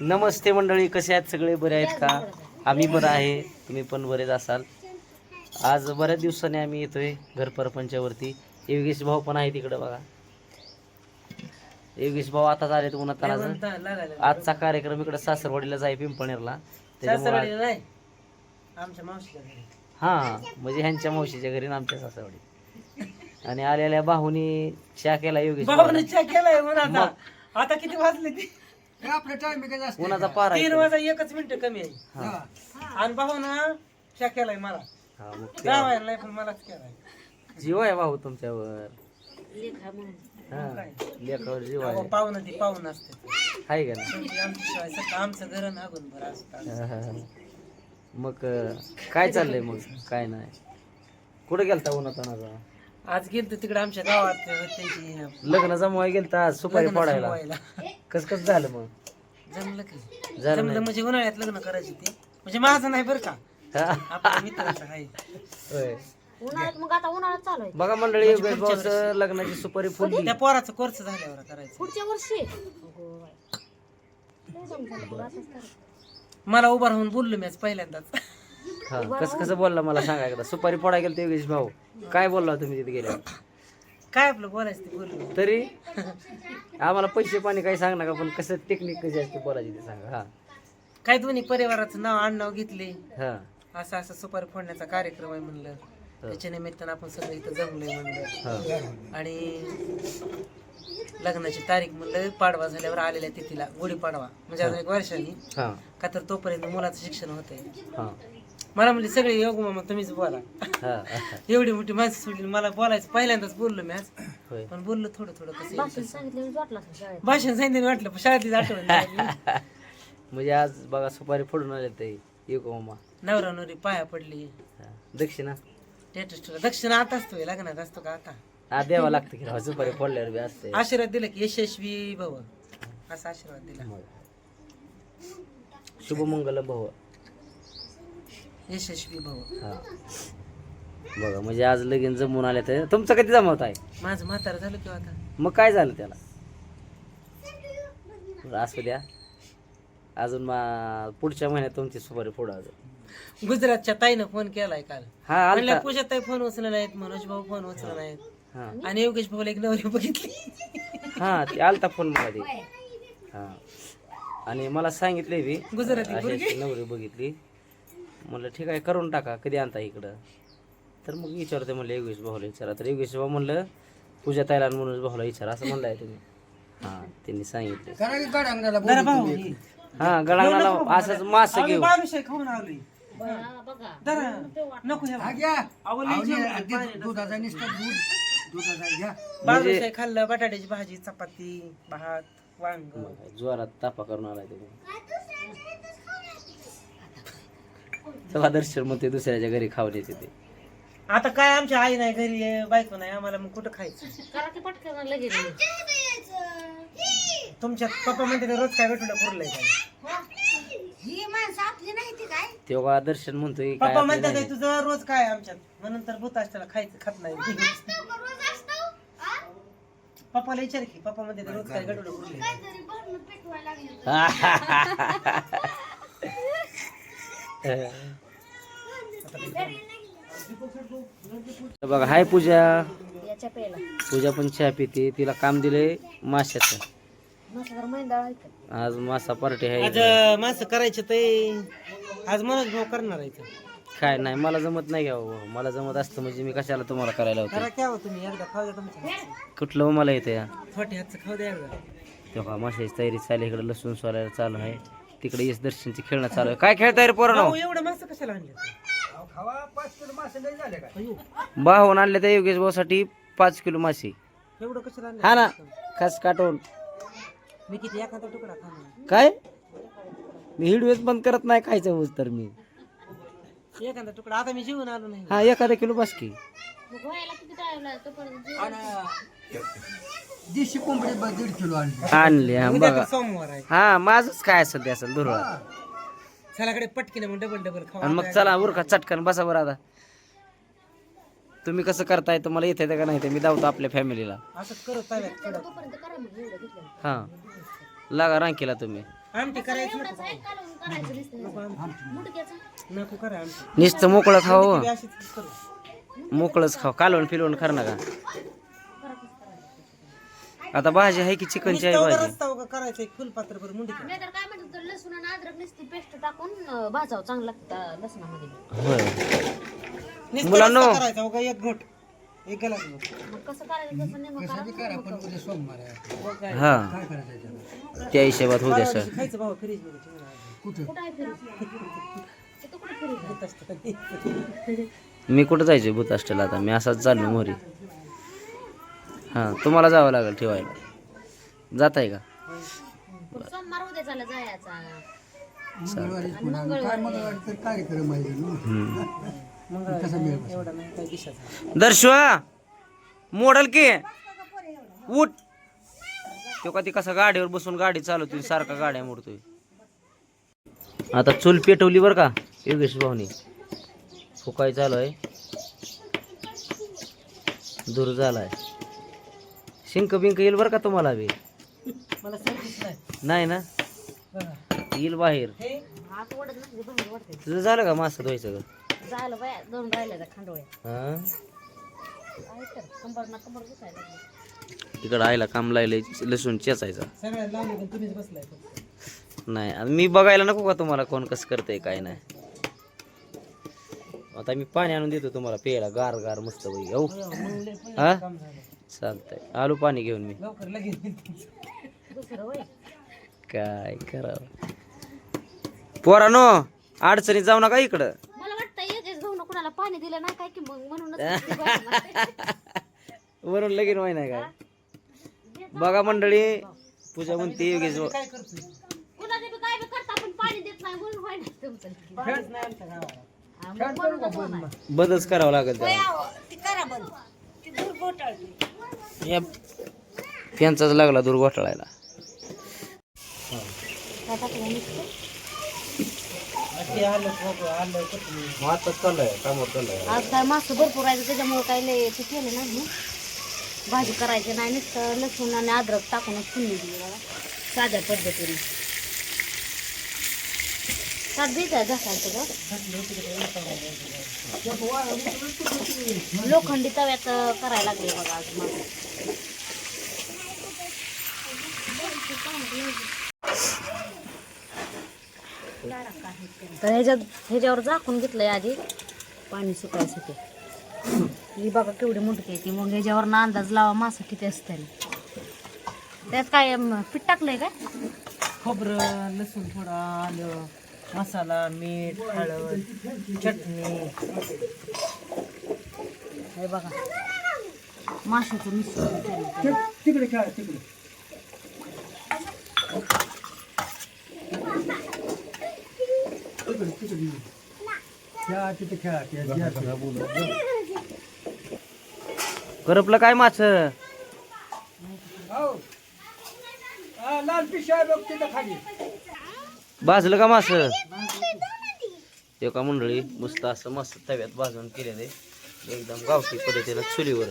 नमस्ते मंडळी कसे आहेत सगळे? बरे आहेत का? आम्ही बरं आहे. तुम्ही पण बरेच असाल. आज बऱ्याच दिवसांनी आम्ही येतोय घर परपंचावरती. योगेश भाऊ पण आहे तिकडं बघा. योगेश भाऊ आताच आले उन्हात तानाचं आजचा कार्यक्रम इकडे सासरवाडीला जाय पिंपणेरला त्याच्यामुळे हा म्हणजे ह्यांच्या मावशीच्या घरी आणि आमच्या सासरवाडी. आणि आलेल्या भाऊनी चहा केला योगेश भाऊला. भावाने चहा केलाय उन्हाचा पारा तीन एकच मिनिट कमी आहे. हा. आणि भावानं चहा केलाय मला. हा, मग ते- जावायला नाही पण मलाच केलाय. जीव आहे भाऊ तुमच्यावर. हा? लेखावर जीव आहे. पाहुणं ती पाहुणं असते. आहे का ना शेवटी आमची शिवाय सगळं आमचं घर बरं असतं. मग अं, काय चाललंय मग? काय नाही. कुठे गेलता उन्हातानाचा? आज गेलतो तिकडे आमच्या गावात त्यांची लग्न जमवाय गेलता आज सुपारी लग्न फोडायला. जमवायला. कस कस झालं मग? जमलं की. झालं जमलं म्हणजे उन्हाळ्यात लग्न करायची ते. म्हणजे माझं नाही बरं का. हा? आपल्या मित्राचं आहे. होय. उन्हाळ्यात मग आता उन्हाळ्यात चालू आहे. बघा मंडळी योगेश भाऊचं लग्नाची सुपारी फुलली. त्या पोराचं कोर्स झाल्यावर करायचं. पुढच्या वर्षी? अगो बाई. लय दम झालं बघ, असंच करायचं. मला उभा राहून बोललो मी आज पहिल्यांदाच. हा कसं कसं बोलला मला सांगा एकदा? सुपारी फोडाय गेलं योगेश भाऊ. काय बोलला तुम्ही तिथे गेल्यावर? काय आपलं बोलायचं ते बोललो तरी? आम्हाला पैसे पाणी काही सांग नका पण कसं टेक्निक कशी असते बोलायची ते सांगा हा. काय दोन्ही परिवाराचं नाव आडनाव घेतले? हा. असं असं सुपारी फोडण्याचा कार्यक्रम आहे म्हणलं. त्याच्या निमित्तानं आपण सगळं इथं जमलोय म्हणलं. हा. आणि लग्नाची तारीख म्हणलं पाडवा झाल्यावर आलेल्या तिथीला गुढीपाडवा. म्हणजे अजून एक वर्षांनी. हा. का तर तोपर्यंत मुलाचं शिक्षण होतंय. हा. मला म्हणले सगळे योग मामा तुम्हीच बोला. हा. एवढी मोठी माणसं सोडली. मला बोलायचं पहिल्यांदाच बोललो मी आज. होय. पण बोललो थोडं थोडं कसं भाषण. सांगितलं वाटलं असं शाळेत. भाषण सांगितलं वाटलं पण शाळेतलीच आठवण. म्हणजे आज बघा सुपारी फोडून आले ते. येऊ मामा. नवरा नवरी पाया पडली. हा. दक्षिणा? दक्षिण आता असतो लग्नात असतो का आता? हा द्यावा लागतं की राव, सुपारी फोडल्यावर बी असते आशीर्वाद दिला की यशस्वी भव. असा आशीर्वाद दिला. मग. शुभमंगल भाऊ यशस्वी भव हा. बघा म्हणजे आज लगीन जमून आले तर तुमचं कधी जमवत आहे? माझं म्हातारं झालं किंवा आता? मग काय झालं त्याला? बरं, असू द्या. अजून मा पुढच्या महिन्यात तुमची सुपारी फोडा अजून. गुजरातच्या ताईनं फोन केलाय काल. हा आलता. पूजा ताई फोन उचलला नाहीत मनोज भाऊ फोन उचलला नाहीत. हा. आणि योगेश भाऊला एक नवरी बघितली. हा ते आलता फोन मला ते. हा. आणि मला सांगितले बी गुजराती अशी अशी नवरी बघितली. म्हणलं ठीक आहे करून टाका कधी आणता इकडं? तर मग विचारते म्हणलं योगेश भाऊला विचारा. तर योगेश भाऊ म्हणलं पूजा आणि मनोज भाऊला विचारा असं म्हणलं आहे तुम्ही. हा त्यांनी सांगितले. हे. गळांगणाला असंच मास घेऊ हा, बालुशाही खाल्लं बटाट्याची भाजी चपाती भात वांग. जोरात तापा करून आलाय तुम्ही तेव्हा दर्शन मग ते दुसऱ्याच्या घरी खाऊन येते ते. आता काय आमची आई नाही घरी आहे, बायको नाही आम्हाला मग कुठं खायचं? करा की पटकन लगेच तुमच्या पप्पा म्हणते ते रोज काय भेटूला पुरलंय काय? तेव्हा दर्शन म्हणतोय काय पप्पा आपलं म्हणतात नाही. "हे तुझं रोज काय आमच्यात? म्हणून तर भूत असताना खायचं खात नाही. पप्पाला विचार की पप्पा म्हणते ते रोज काय गडूला पुरलंय बघा हाय पूजा. याच्या पेला पूजा पण चहा पिते. तिला काम माशाचं. आहे का आज मासा पार्टी आहे आज माणसं करायचं ते. आज मनोज भाऊ करणार आहे. काय नाही मला जमत नाही घ्यावं मला जमत असतं म्हणजे मी कशाला तुम्हाला करायला होतं. कुठलं हो मला येतं या तेव्हा माशाची तयारी चालू इकडे लसूण सोलायला चालू आहे. तिकडे येस दर्शनची खेळणं चालू आहे. काय खेळताय रे पोरांनो एवढं माणसं कशाला आणले? अयो, बाहून आणले त्या योगेश भाऊसाठी पाच किलो मासे. एवढं आणले? हा ना खास काटून मी किती एखादा तुकडा खाणार काय? मी हिडवेच बंद करत नाही खायचं होत तर मी. एखादा तुकडा आता मी जेवण आलो नाही. हा एखादा किलो बस की मग व्हायला किती टाइम लागतो पण आणले. हा उद्या तर बघा. सोमवार आहे. हा माझच काय असेल ते असेल दुर्वा. सलाकडे पटकीने मग डबल डबल खाऊ. आणि मग चला उरका चटकन बसा बरं आता. तुम्ही कसं करताय तुम्हाला येते का नाही ते मी धावतो आपल्या फॅमिलीला. असं करत तव्यात कडक हा. लागा रांकीला तुम्ही. आमटी करायचं नको नको करा आमटी. नुसतं मोकळं खावं अशीच करू. मोकळंच खाव. कालवण फिलवण कर नका. आता भाजी आहे की चिकनची आहे नुसतं भाजी? रस्ता उगा करायचं एक फुलपात्र बरं मुंडी मी तर काय म्हणतो तर लसूण आणि अद्रक नुसती पेस्ट टाकून अं, भाजावं. चांगलं लागतं लसणामध्ये. होय. नुसतं मुलांनो. रस्सा करायचा उगा एक घोट. एक गलास घोट. मग कसं करायचं? तसं नेमकं करा हा. त्या हिशोबात होऊ द्या सर. खायचं भाऊ फ्रीजमध्ये ठेवून आहे. कुठं? आहे फिरू तिथं कुठं फिरू होत असतं. मी कुठं जायचोय भूत असतेला आता? मी असाच चाललो मोहरी हा तुम्हाला जावं लागेल ठेवायला. जात आहे का? सोमवार उद्या झाला जायचा. मंगळवारी दर्शवा मोडल की. उठ. तो कधी कसा गाडीवर बसून गाडी चालवतोय सारखा गाड्या मोडतोय. आता चूल पेटवली बर का योगेश भाऊनी. फुकाय चालू आहे दूर झालाय. शिंक बिंक येईल बरं का तुम्हाला बी? मला सर्दीच नाही. नाही ना? बघा येईल बाहेर. हे? तुझं झालं का मासं धुवायचं झालं बाया दोन राहिल्या त्या खांडोळ्या. हा? आहे तर कंबर ना कंबर दुखायला लागली. इकडं आईला काम लायलंय लसूण चेचायचा. सगळ्यात लावले पण तुम्हीच बसलाय फक्त. नाही आता मी बघायला नको का तुम्हाला कोण कसं करतंय काय नाही. आता मी पाणी आणून देतो तुम्हाला प्यायला गार गार मस्त हो लय पण हा? काम झालं. चालतंय. आलू पाणी घेऊन मी. काय करावं पोरानो अडचणीत जाऊ नका इकडं. मला वाटतं येतेच भाऊ कुणाला पाणी दिलं नाही काय की मग म्हणूनच ती बाई म्हणते. वरून लगीन व्हाय नाही काय बघा मंडळी पूजा म्हणते योगेश भाऊ- काय करतोय कुणाला बी काय बी करता पण पाणी देत नाही म्हणून व्हाय नाही तुमचं लगीन. खेळच नाही आमच्या गावाला. हा, मग म्हणूनच होणार. बंदच करावं लागेल त्याला. या फॅनचाच लागला दूर घोटाळायला टाकलं नुसतं? ते आलं कामावर चाललंय आज काय मासं भरपूर आहे त्याच्यामुळे काय लय ते केलं नाही भाजी करायची नाही नुसतं लसूण आणि अद्रक टाकूनच फुलली दिली मला साध्या पद्धतीने. सात बीज आहे घासायचं ग. लोखंडी तव्यात करायला लागले बघा आज मासं. तर ह्याच्यात ह्याच्यावर झाकून घेतलंय आधी. पाणी सुकायसाठी ही बघा केवढी मोठी आहे ती. मग ह्याच्यावर अंदाज लावा मासं किती असते त्यात काय पीठ टाकलंय काय? खोबरं लसूण थोडं आलं मसाला मीठ हळद चटणी. हे बघा. माशाचं मिश्रण त्याने. करपलं काय माछ भाजलं का मास? ते का मंडळी मस्त असं मस्त तव्यात भाजून केलेलं. आहे एकदम गावठी पद्धतीनं चुलीवर.